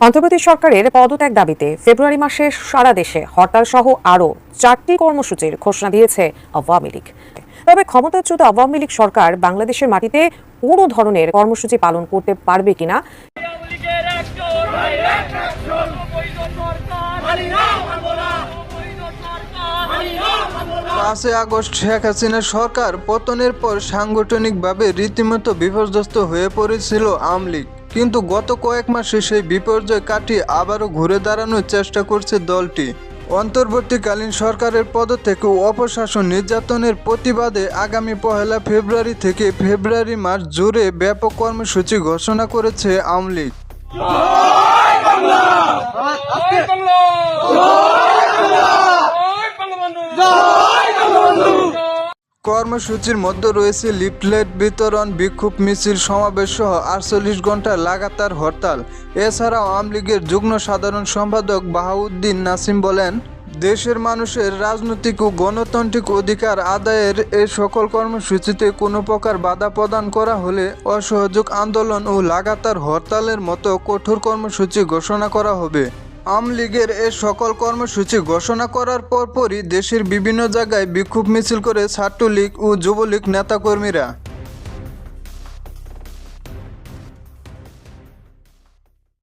অন্তর্বর্তী সরকারের পদত্যাগ দাবিতে ফেব্রুয়ারি মাসে সারা দেশে হরতাল সহ আরও চারটি কর্মসূচির ঘোষণা দিয়েছে আওয়ামী লীগ। তবে ক্ষমতাচ্যুত আওয়ামী লীগ সরকার বাংলাদেশের মাটিতে কোনো ধরনের কর্মসূচি পালন করতে পারবে কিনা? পাঁচই আগস্ট শেখ হাসিনা সরকার পতনের পর সাংগঠনিকভাবে রীতিমতো বিপর্যস্ত হয়ে পড়েছিল আওয়ামী লীগ। কিন্তু গত কয়েক মাসে সেই বিপর্যয় কাটিয়ে আবারও ঘুরে দাঁড়ানোর চেষ্টা করছে দলটি। অন্তর্বর্তীকালীন সরকারের পদ থেকে অপশাসন নির্যাতনের প্রতিবাদে আগামী পহেলা ফেব্রুয়ারি থেকে ফেব্রুয়ারি মাস জুড়ে ব্যাপক কর্মসূচি ঘোষণা করেছে আওয়ামী লীগ। কর্মসূচির মধ্যে রয়েছে লিফলেট বিতরণ, বিক্ষোভ মিছিল, সমাবেশ সহ আটচল্লিশ ঘণ্টা লাগাতার হরতাল। এছাড়াও আওয়ামী লীগের যুগ্ম সাধারণ সম্পাদক বাহাউদ্দিন নাসিম বলেন, দেশের মানুষের রাজনৈতিক ও গণতান্ত্রিক অধিকার আদায়ের এ সকল কর্মসূচিতে কোনো প্রকার বাধা প্রদান করা হলে অসহযোগ আন্দোলন ও লাগাতার হরতালের মতো কঠোর কর্মসূচি ঘোষণা করা হবে। আওয়ামী লীগের এ সকল কর্মসূচি ঘোষণা করার পরপরই দেশের বিভিন্ন জায়গায় বিক্ষোভ মিছিল করে ছাত্রলীগ ও যুবলীগ নেতাকর্মীরা।